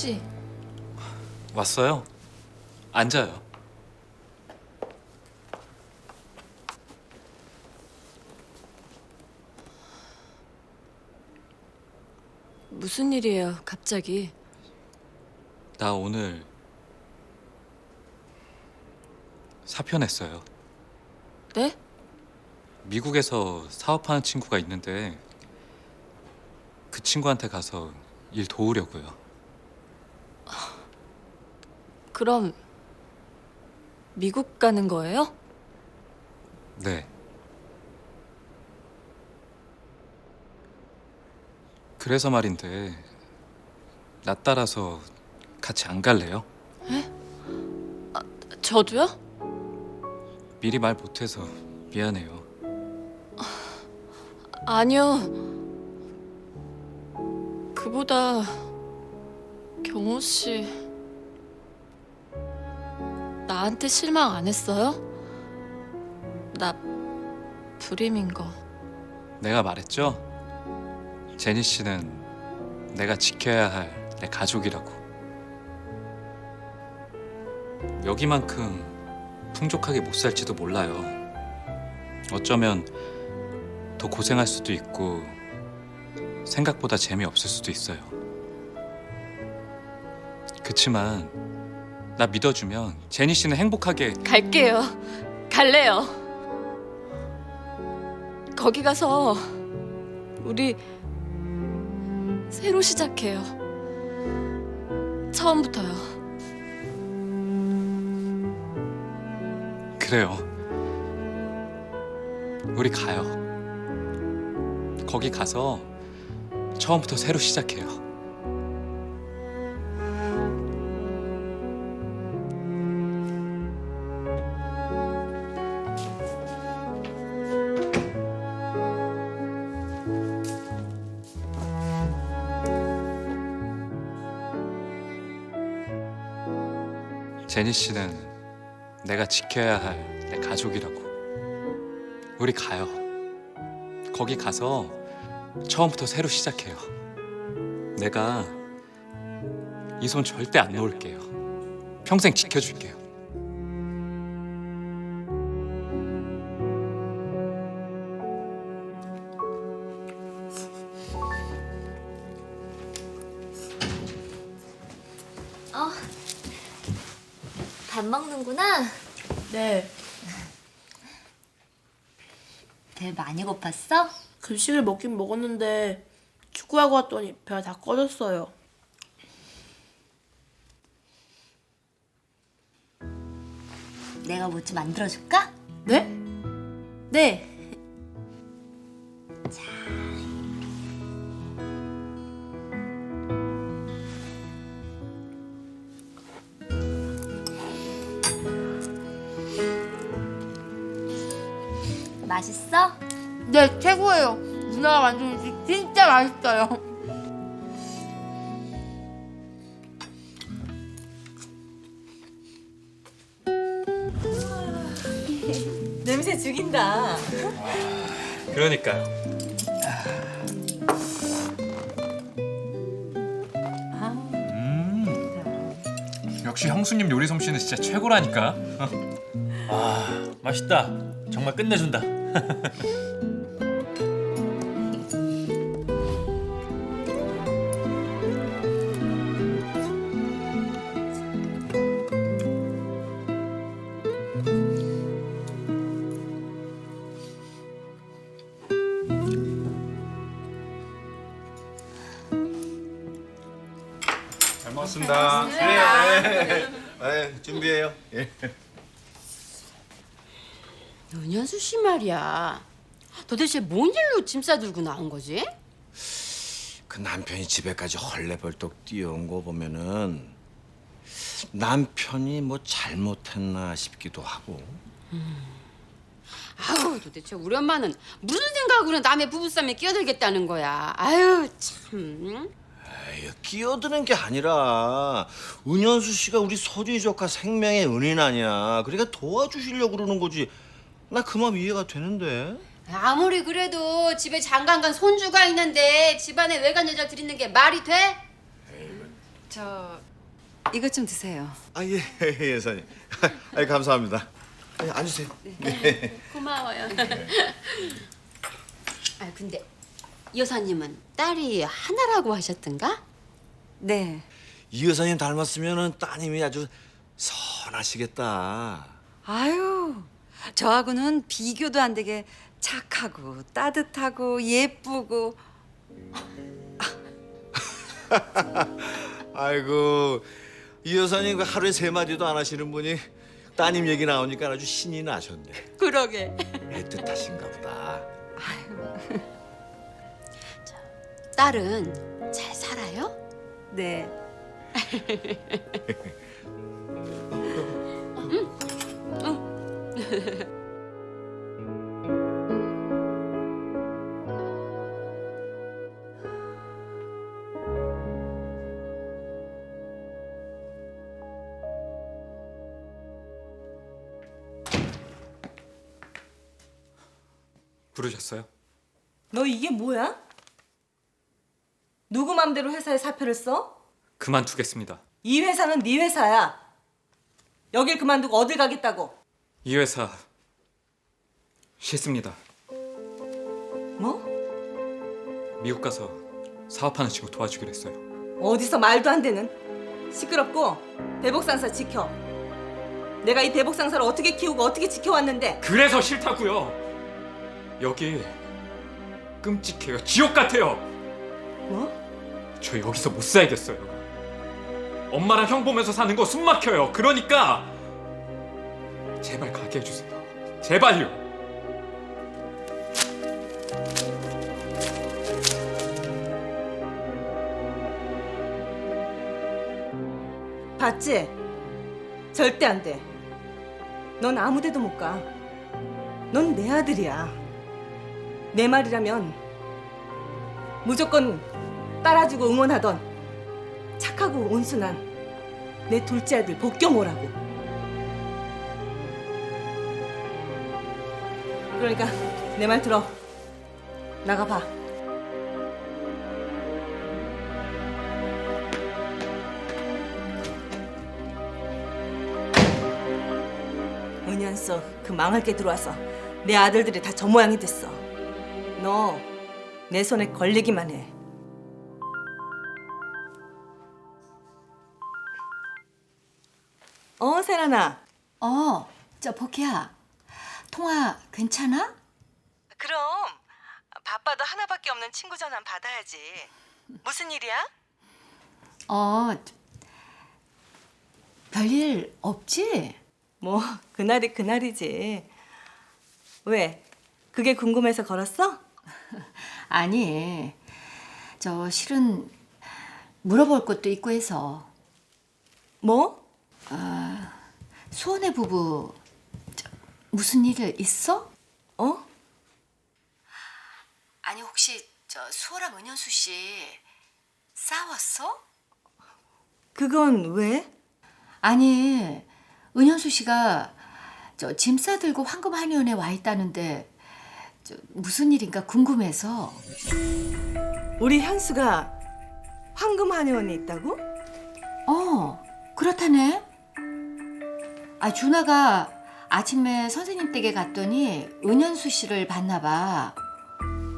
씨, 왔어요. 앉아요. 무슨 일이에요, 갑자기? 나 오늘 사표 냈어요. 네? 미국에서 사업하는 친구가 있는데 그 친구한테 가서 일 도우려고요. 그럼 미국 가는 거예요? 네. 그래서 말인데 나 따라서 같이 안 갈래요? 저도요? 미리 말 못해서 미안해요. 아니요. 그보다 경호 씨 나한테 실망 안 했어요? 나 불임인 거. 내가 말했죠? 제니 씨는 내가 지켜야 할 내 가족이라고. 여기만큼 풍족하게 못 살지도 몰라요. 어쩌면 더 고생할 수도 있고 생각보다 재미없을 수도 있어요. 그치만 나 믿어주면 제니 씨는 행복하게 갈게요. 갈래요. 거기 가서 우리 새로 시작해요. 처음부터요. 그래요. 우리 가요. 거기 가서 처음부터 새로 시작해요. 제니 씨는 내가 지켜야 할 내 가족이라고. 우리 가요. 거기 가서 처음부터 새로 시작해요. 내가 이 손 절대 안 놓을게요. 평생 지켜줄게요. 밥 먹는구나. 네, 배 많이 고팠어? 급식을 먹긴 먹었는데 축구하고 왔더니 배가 다 꺼졌어요. 내가 뭐 좀 만들어줄까? 네? 네. 맛있어? 네, 최고예요. 누나가 만든 음식 진짜 맛있어요. 냄새 죽인다. 그러니까요. 음, 역시 형수님 요리 솜씨는 진짜 최고라니까. 아 맛있다 정말 끝내준다 잘 먹었습니다. 네. 네, 준비해요. 예. 은현수 씨 말이야. 도대체 뭔 일로 짐 싸들고 나온 거지? 그 남편이 집에까지 헐레벌떡 뛰어온 거 보면은 남편이 뭐 잘못했나 싶기도 하고. 아우 도대체 우리 엄마는 무슨 생각으로 남의 부부싸움에 끼어들겠다는 거야. 아유 참. 에이, 끼어드는 게 아니라 은현수 씨가 우리 서주희 조카 생명의 은인 아니야. 그러니까 도와주시려고 그러는 거지. 나 그 마음 이해가 되는데. 아무리 그래도 집에 장관 간 손주가 있는데 집안에 외간 여자 들이는 게 말이 돼? 저 이것 좀 드세요. 아 예 예, 여사님. 아 감사합니다. 아니, 앉으세요. 고마워요. 아 근데 여사님은 딸이 하나라고 하셨던가? 네. 이 여사님 닮았으면은 따님이 아주 선하시겠다. 아유, 저하고는 비교도 안 되게 착하고 따뜻하고 예쁘고 아이고 이 여사님 그 하루에 세 마디도 안 하시는 분이 따님 얘기 나오니까 아주 신이 나셨네. 그러게. 애틋하신가 보다. 딸은 잘 살아요? 네. 부르셨어요? 너 이게 뭐야? 누구 맘대로 회사에 사표를 써? 그만두겠습니다. 이 회사는 네 회사야. 여길 그만두고 어딜 가겠다고? 이 회사 싫습니다. 뭐? 미국 가서 사업하는 친구 도와주기로 했어요. 어디서 말도 안 되는 시끄럽고 대복상사 지켜. 내가 이 대복상사를 어떻게 키우고 어떻게 지켜왔는데 그래서 싫다고요. 여기 끔찍해요. 지옥 같아요. 뭐? 저 여기서 못 살겠어요. 엄마랑 형 보면서 사는 거 숨 막혀요. 그러니까 제발 가게 해주세요. 제발요. 봤지? 절대 안 돼. 넌 아무 데도 못 가. 넌 내 아들이야. 내 말이라면 무조건 따라주고 응원하던 착하고 온순한 내 둘째 아들 복경호라고. 그러니까 내 말 들어. 나가봐. 은연서 그 망할 게 들어와서 내 아들들이 다 저 모양이 됐어. 너 내 손에 걸리기만 해. 어, 세란아. 어, 저 복희야. 통화 괜찮아? 그럼 바빠도 하나밖에 없는 친구 전화 받아야지. 무슨 일이야? 어, 별일 없지? 뭐 그날이 그날이지. 왜? 그게 궁금해서 걸었어? 아니, 저 실은 물어볼 것도 있고 해서 뭐? 수원의 부부 저, 무슨 일 있어? 어? 아니 혹시 저 수호랑 은현수 씨 싸웠어? 그건 왜? 아니 은현수 씨가 저 짐 싸들고 황금 한의원에 와 있다는데 저 무슨 일인가 궁금해서 우리 현수가 황금 한의원에 있다고? 어 그렇다네 아 준아가 아침에 선생님 댁에 갔더니 은현수 씨를 봤나 봐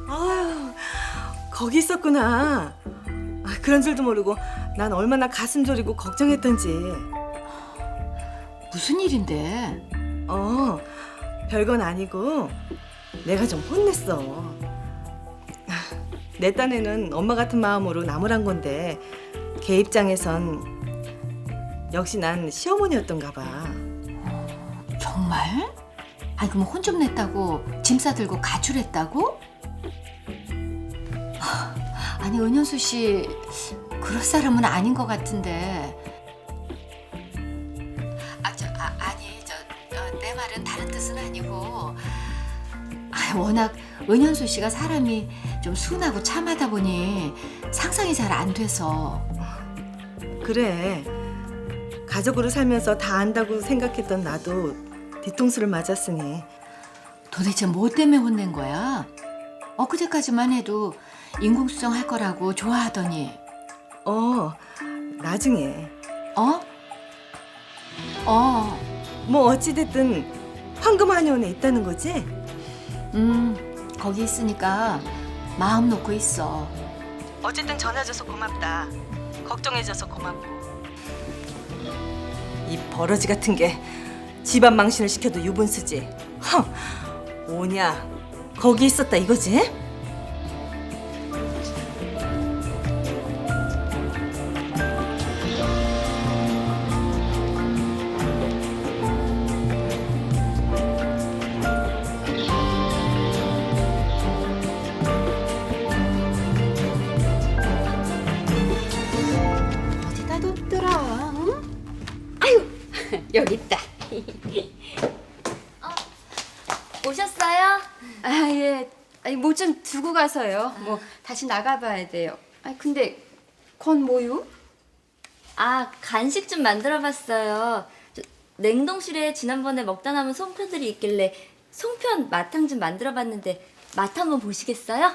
아유, 거기 있었구나. 아, 그런 줄도 모르고 난 얼마나 가슴 저리고 걱정했던지. 무슨 일인데 어, 별건 아니고 내가 좀 혼냈어. 아, 내 딴에는 엄마 같은 마음으로 나무란 건데 걔 입장에선 역시 난 시어머니였던가 봐. 정말? 아니 그럼 혼 좀 냈다고 짐 싸들고 가출했다고? 하, 아니 은현수 씨 그럴 사람은 아닌 것 같은데 아 저 아, 아니 저 내 말은 다른 뜻은 아니고 아, 워낙 은현수 씨가 사람이 좀 순하고 참하다 보니 상상이 잘 안 돼서 그래. 가족으로 살면서 다 안다고 생각했던 나도 뒤통수를 맞았으니 도대체 뭐 때문에 혼낸 거야? 엊그제까지만 해도 인공수정 할 거라고 좋아하더니 어, 나중에. 어? 어, 뭐 어찌됐든 황금 한의원에 있다는 거지? 음, 거기 있으니까 마음 놓고 있어. 어쨌든 전화줘서 고맙다. 걱정해줘서 고맙고. 이 버러지 같은 게 집안 망신을 시켜도 유분수지. 헉, 오냐? 거기 있었다 이거지? 가서요. 뭐 다시 나가봐야 돼요. 아 근데 건 뭐요? 아, 간식 좀 만들어 봤어요. 저, 냉동실에 지난번에 먹다 남은 송편들이 있길래 송편 마탕 좀 만들어 봤는데 맛 한번 보시겠어요?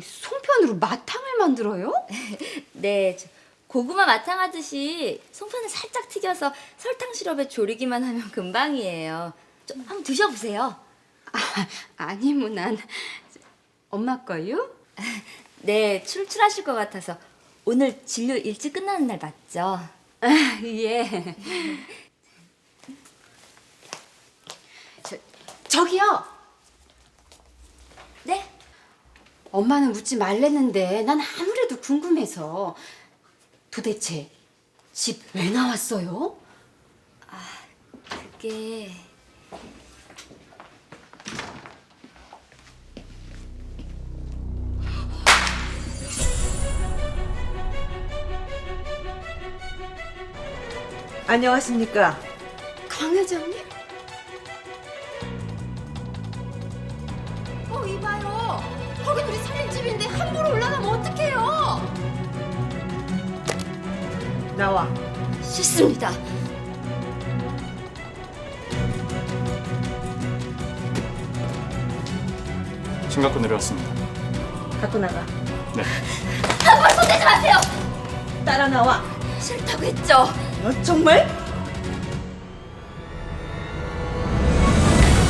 송편으로 마탕을 만들어요? 네, 저, 고구마 마탕 하듯이 송편을 살짝 튀겨서 설탕 시럽에 졸이기만 하면 금방이에요. 좀 한번 드셔 보세요. 아니 뭐난 엄마 거요? 네, 출출하실 것 같아서 오늘 진료 일찍 끝나는 날 맞죠? 아, 예. 저, 저기요. 네? 엄마는 묻지 말랬는데 난 아무래도 궁금해서 도대체 집 왜 나왔어요? 그게 안녕하십니까? 강 회장님? 어, 이봐요. 거긴 우리 살림집인데 함부로 올라가면 어떡해요? 나와. 싫습니다. 심각고 내려왔습니다. 갖고 나가. 네. 손대지 마세요. 따라 나와. 싫다고 했죠. 너 정말?